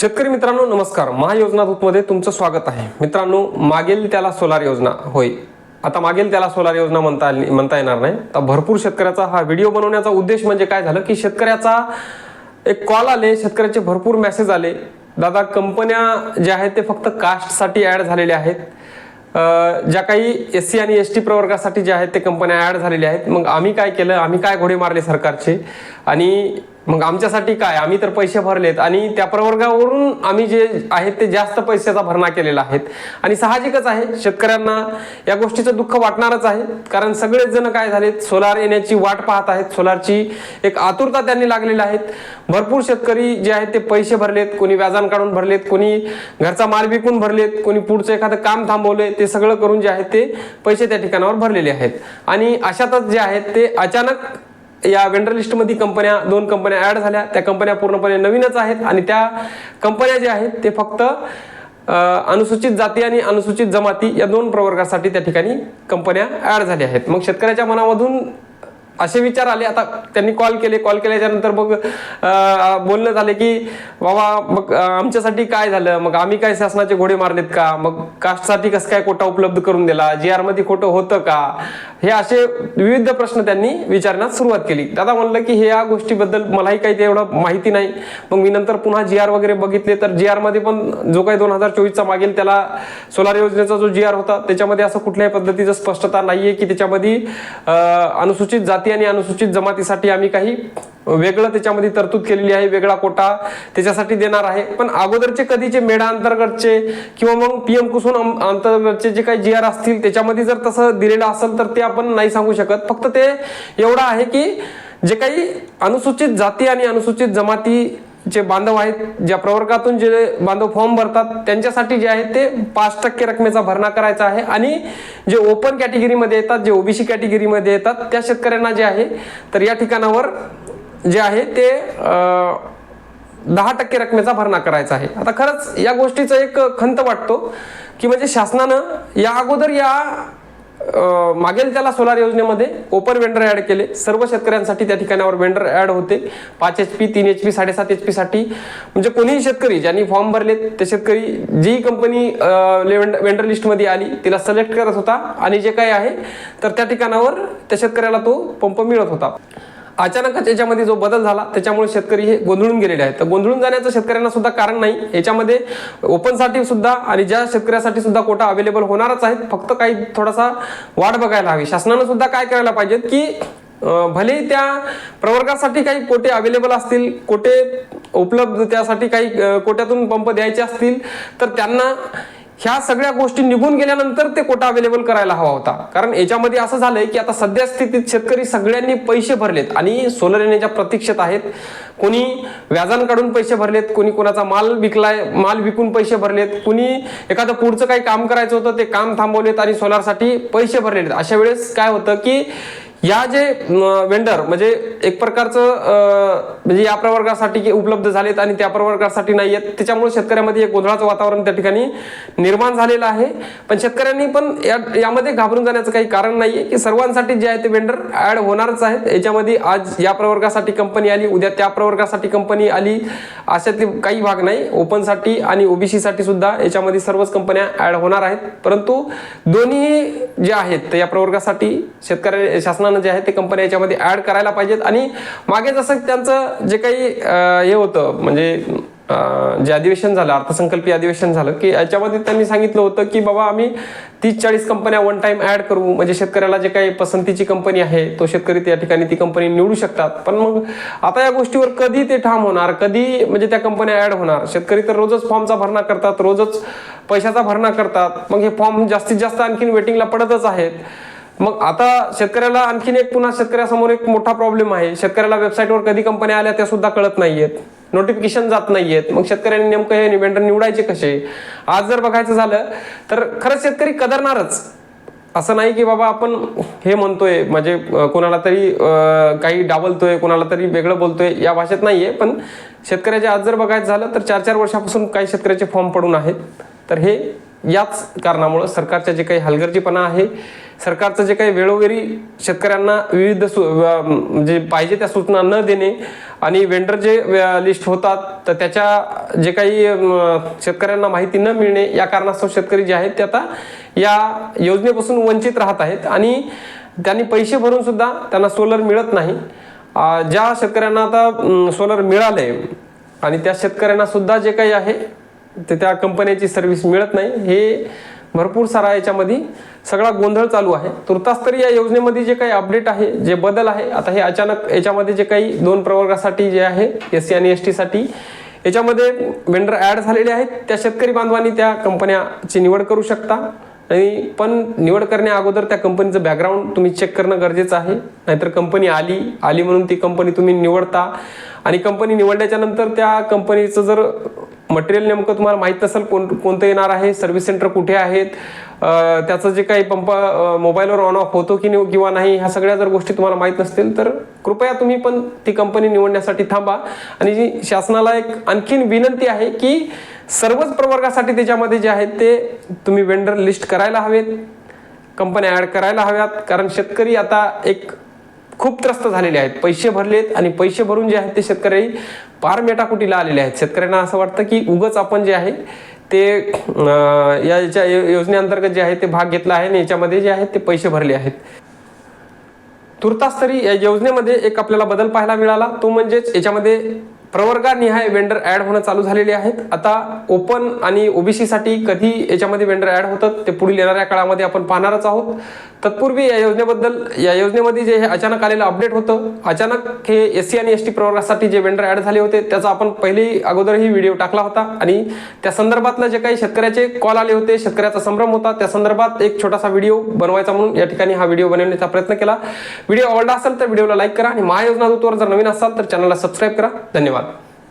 शेतकरी मित्रांनो नमस्कार. महायोजना दूतमध्ये तुमचं स्वागत आहे. मित्रांनो मागेल त्याला सोलार योजना. होय. आता मागेल त्याला सोलार योजना म्हणता आली- म्हणता येणार नाही. तर भरपूर शेतकऱ्याचा हा व्हिडिओ बनवण्याचा उद्देश म्हणजे काय झालं की शेतकऱ्याचा एक कॉल आले शेतकऱ्याचे भरपूर मेसेज आले. दादा कंपन्या ज्या आहेत ते फक्त कास्टसाठी ॲड झालेल्या आहेत. ज्या काही एस सी आणि एस टी प्रवर्गासाठी ज्या आहेत ते कंपन्या ॲड झालेल्या आहेत. मग आम्ही काय केलं? आम्ही काय घोडे मारले सरकारचे? आणि मग आमच्यासाठी काय? आम्ही तर पैसे भरलेत आणि त्या प्रवर्गावरून आम्ही जे आहेत ते जास्त पैशाचा भरणा केलेला आहेत. आणि साहजिकच आहे. शेतकऱ्यांना या गोष्टीचं दुःख वाटणारच आहे. कारण सगळेच जण काय झालेत? सोलार येण्याची वाट पाहत आहेत. सोलारची एक आतुरता त्यांनी लागलेली आहेत भरपूर शेतकरी जे आहेत ते पैसे भरलेत. कोणी व्याजान काढून भरलेत. कोणी घरचा माल विकून भरलेत. कोणी पुढचं एखादं काम थांबवले ते सगळं करून जे आहेत ते पैसे त्या ठिकाणावर भरलेले आहेत. आणि अशातच जे आहेत ते अचानक या वेंडर लिस्टमध्ये कंपन्या दोन कंपन्या ऍड झाल्या. त्या कंपन्या पूर्णपणे नवीनच आहेत आणि त्या कंपन्या ज्या आहेत ते फक्त अनुसूचित जाती आणि अनुसूचित जमाती या दोन प्रवर्गासाठी त्या ठिकाणी कंपन्या ॲड झाल्या आहेत. मग शेतकऱ्याच्या मनामधून असे विचार आले. आता त्यांनी कॉल केले. कॉल केल्याच्यानंतर मग बोलणं झाले की बाबा मग आमच्यासाठी काय झालं? मग आम्ही काय शासनाचे घोडे मारलेत का? मग कास्टसाठी कसं काय कोटा उपलब्ध करून दिला? जी आरमध्ये खोटं होतं का? हे असे विविध प्रश्न त्यांनी विचारण्यास सुरुवात केली. दादा म्हणलं की हे या गोष्टीबद्दल मलाही काही तेवढं माहिती नाही. मग मी नंतर पुन्हा जी आर वगैरे बघितले तर जी आरमध्ये पण जो काही दोन हजार चोवीसचा मागेल त्याला सोलार योजनेचा जो जी आर होता त्याच्यामध्ये असं कुठल्याही पद्धतीचं स्पष्टता नाहीये की त्याच्यामध्ये अनुसूचित जाती आणि अनुसूचित जमातीसाठी आम्ही काही वेगळं त्याच्यामध्ये तरतूद केलेली आहे वेगळा कोटा त्याच्यासाठी देणार आहे. पण अगोदरचे कधीचे मेढा अंतर्गतचे किंवा मग पीएम कुसुम अंतर्गतचे जे काही जी आर असतील त्याच्यामध्ये जर तसं दिलेलं असेल तर ते आपण नाही सांगू शकत. फक्त ते एवढं आहे की जे काही अनुसूचित जाती आणि अनुसूचित जमाती जे बांधव आहेत ज्या प्रवर्गातून जे बांधव फॉर्म भरतात त्यांच्यासाठी जे आहे ते पाच टक्के रकमेचा भरणा करायचा आहे. आणि जे ओपन कॅटेगरीमध्ये येतात जे ओबीसी कॅटेगरीमध्ये येतात त्या शेतकऱ्यांना जे आहे तर या ठिकाणावर जे आहे ते दहा टक्के रकमेचा भरणा करायचा आहे. आता खरंच या गोष्टीचा एक खंत वाटतो की म्हणजे शासनानं या अगोदर या मागेल त्याला सोलार योजनेमध्ये. ओपन वेंडर ॲड केले. सर्व शेतकऱ्यांसाठी त्या ठिकाणावर वेंडर ॲड होते. पाच एच पी तीन एच पी साडेसात एच पीसाठी म्हणजे कोणीही शेतकरी ज्यांनी फॉर्म भरलेत ते शेतकरी जी कंपनी वेंडर लिस्टमध्ये आली तिला सिलेक्ट करत होता. आणि जे काही आहे तर त्या ठिकाणावर त्या शेतकऱ्याला तो पंप मिळत होता. अचानकच याच्यामध्ये जो बदल झाला त्याच्यामुळे शेतकरी हे गोंधळून गेलेले आहेत. तर गोंधळून जाण्याचं शेतकऱ्यांना सुद्धा कारण नाही. याच्यामध्ये ओपनसाठी सुद्धा आणि ज्या शेतकऱ्यासाठी सुद्धा कोटा अवेलेबल होणारच आहेत फक्त काही थोडासा वाट बघायला हवी. शासनानं सुद्धा काय करायला पाहिजेत की भले त्या प्रवर्गासाठी काही कोटे अवेलेबल असतील कोटे उपलब्ध त्यासाठी काही कोट्यातून पंप द्यायचे असतील तर त्यांना ह्या सगळ्या गोष्टी निघून गेल्यानंतर ते कोटा अवेलेबल करायला हवा होता. कारण याच्यामध्ये असं झालंय की आता सध्या स्थितीत शेतकरी सगळ्यांनी पैसे भरलेत आणि सोलर येण्याच्या प्रतीक्षेत आहेत. कोणी व्याजान काढून पैसे भरलेत कोणी कोणाचा माल विकलाय माल विकून पैसे भरलेत कुणी एखादं पुढचं काही काम करायचं होतं ते काम थांबवलेत आणि सोलारसाठी पैसे भरलेत. अशा वेळेस काय होतं की या जे वेंडर म्हणजे एक प्रकारचं म्हणजे या प्रवर्गासाठी उपलब्ध झालेत आणि त्या प्रवर्गासाठी नाही आहेत त्याच्यामुळे शेतकऱ्यामध्ये एक गोंधळाचं वातावरण त्या ठिकाणी निर्माण झालेलं आहे. पण शेतकऱ्यांनी पण या यामध्ये घाबरून जाण्याचं काही कारण नाही आहे की सर्वांसाठी जे आहे ते वेंडर ॲड होणारच आहेत. याच्यामध्ये आज या प्रवर्गासाठी कंपनी आली उद्या त्या प्रवर्गासाठी कंपनी आली अशातले काही भाग नाही. ओपनसाठी आणि ओबीसीसाठी सुद्धा याच्यामध्ये सर्वच कंपन्या ॲड होणार आहेत. परंतु दोन्ही जे आहेत या प्रवर्गासाठी शेतकऱ्या शासनानं जे आहे ते कंपन्या याच्यामध्ये ऍड करायला पाहिजेत. आणि मागे जसं त्यांचं जे काही हे होतं म्हणजे जे अधिवेशन झालं अर्थसंकल्पीय अधिवेशन झालं की याच्यामध्ये त्यांनी सांगितलं होतं की बाबा आम्ही तीस चाळीस कंपन्या वन टाइम ऍड करू. म्हणजे शेतकऱ्याला जे काही पसंतीची कंपनी आहे तो शेतकरी त्या ठिकाणी ती कंपनी निवडू शकतात. पण मग आता या गोष्टीवर कधी ते ठाम होणार? कधी म्हणजे त्या कंपन्या ऍड होणार? शेतकरी तर रोजच फॉर्मचा भरणा करतात रोजच पैशाचा भरणा करतात. मग हे फॉर्म जास्तीत जास्त आणखीन वेटिंगला पडतच आहेत. मग आता शेतकऱ्याला आणखीन एक पुन्हा शेतकऱ्यासमोर एक मोठा प्रॉब्लेम आहे. शेतकऱ्याला वेबसाईटवर कधी कंपन्या आल्या त्या सुद्धा कळत नाहीयेत. नोटिफिकेशन जात नाहीयेत. मग शेतकऱ्यांनी नेमकं हे वेंडर निवडायचे कसे? आज जर बघायचं झालं तर खरंच शेतकरी कदरणारच. असं नाही की बाबा आपण हे म्हणतोय म्हणजे कोणाला तरी काही डावलतोय कोणाला तरी वेगळं बोलतोय या भाषेत नाहीये. पण शेतकऱ्याचे आज जर बघायचं झालं तर चार चार वर्षापासून काही शेतकऱ्याचे फॉर्म पडून आहेत. तर हे याच कारणामुळं सरकारच्या जे काही हलगर्जीपणा आहे सरकारचं जे काही वेळोवेळी शेतकऱ्यांना विविध सु जे म्हणजे पाहिजे त्या सूचना न देणे आणि वेंडर जे लिस्ट होतात तर त्याच्या जे काही शेतकऱ्यांना माहिती न मिळणे या कारणास्तव शेतकरी जे आहेत ते आता या योजनेपासून वंचित राहत आहेत आणि त्यांनी पैसे भरून सुद्धा त्यांना सोलर मिळत नाही. ज्या शेतकऱ्यांना आता सोलर मिळालंय आणि त्या शेतकऱ्यांना सुद्धा जे काही आहे ते त्या कंपन्याची सर्व्हिस मिळत नाही. हे भरपूर सारा याच्यामध्ये सगळा गोंधळ चालू आहे. तुर्तास तरी या योजनेमध्ये जे काही अपडेट आहे जे बदल आहे आता हे अचानक याच्यामध्ये जे काही दोन प्रवर्गासाठी जे आहे एस सी आणि एस टीसाठी याच्यामध्ये वेंडर ॲड झालेले आहेत. त्या शेतकरी बांधवांनी त्या कंपन्याची निवड करू शकता. आणि पण निवड करण्या अगोदर त्या कंपनीचं बॅकग्राऊंड तुम्ही चेक करणं गरजेचं आहे. नाहीतर कंपनी आली आली म्हणून ती कंपनी तुम्ही निवडता. आणि कंपनी निवडल्याच्या नंतर त्या कंपनीचं जर मटेरियल नेमकं तुम्हाला माहीत नसेल कोण कोणतं येणार आहे सर्व्हिस सेंटर कुठे आहेत त्याचं जे काही पंप मोबाईलवर ऑन ऑफ होतो की नाही किंवा नाही ह्या सगळ्या जर गोष्टी तुम्हाला माहीत नसतील तर कृपया तुम्ही पण ती कंपनी निवडण्यासाठी थांबा. आणि शासनाला एक आणखीन विनंती आहे की सर्वच प्रवर्गासाठी त्याच्यामध्ये जे आहेत ते तुम्ही वेंडर लिस्ट करायला हवेत कंपन्या ॲड करायला हव्यात. कारण शेतकरी आता एक खूप त्रस्त झालेले आहेत. पैसे भरलेत आणि पैसे भरून जे आहेत ते शेतकरी पार मेटाकुटीला आलेले आहेत. शेतकऱ्यांना असं वाटतं की उगच आपण जे आहे ते या याच्या योजनेअंतर्गत जे आहे ते भाग घेतला आहे आणि याच्यामध्ये जे आहेत ते पैसे भरले आहेत. तुर्तास तरी या योजनेमध्ये एक आपल्याला बदल पाहायला मिळाला. तो म्हणजेच याच्यामध्ये प्रवर्गानिहाय वेंडर ॲड होणं चालू झालेले आहेत. आता ओपन आणि ओबीसीसाठी कधी याच्यामध्ये वेंडर ॲड होतात ते पुढील येणाऱ्या काळामध्ये आपण पाहणारच आहोत. तत्पूर्वी या योजनेबद्दल या योजनेमध्ये जे हे अचानक आलेलं अपडेट होतं अचानक हे एस सी आणि एस टी प्रवर्गासाठी जे वेंडर ॲड झाले होते त्याचा आपण पहिली अगोदरही व्हिडिओ टाकला होता. आणि त्या संदर्भातला जे काही शेतकऱ्याचे कॉल आले होते शेतकऱ्याचा संभ्रम होता त्या संदर्भात एक छोटासा व्हिडिओ बनवायचा म्हणून या ठिकाणी हा व्हिडिओ बनवण्याचा प्रयत्न केला. व्हिडिओ आवडला असेल तर व्हिडिओला लाईक करा आणि महायोजना दूतवर जर नवीन असाल तर चॅनलला सबस्क्राईब करा. धन्यवाद.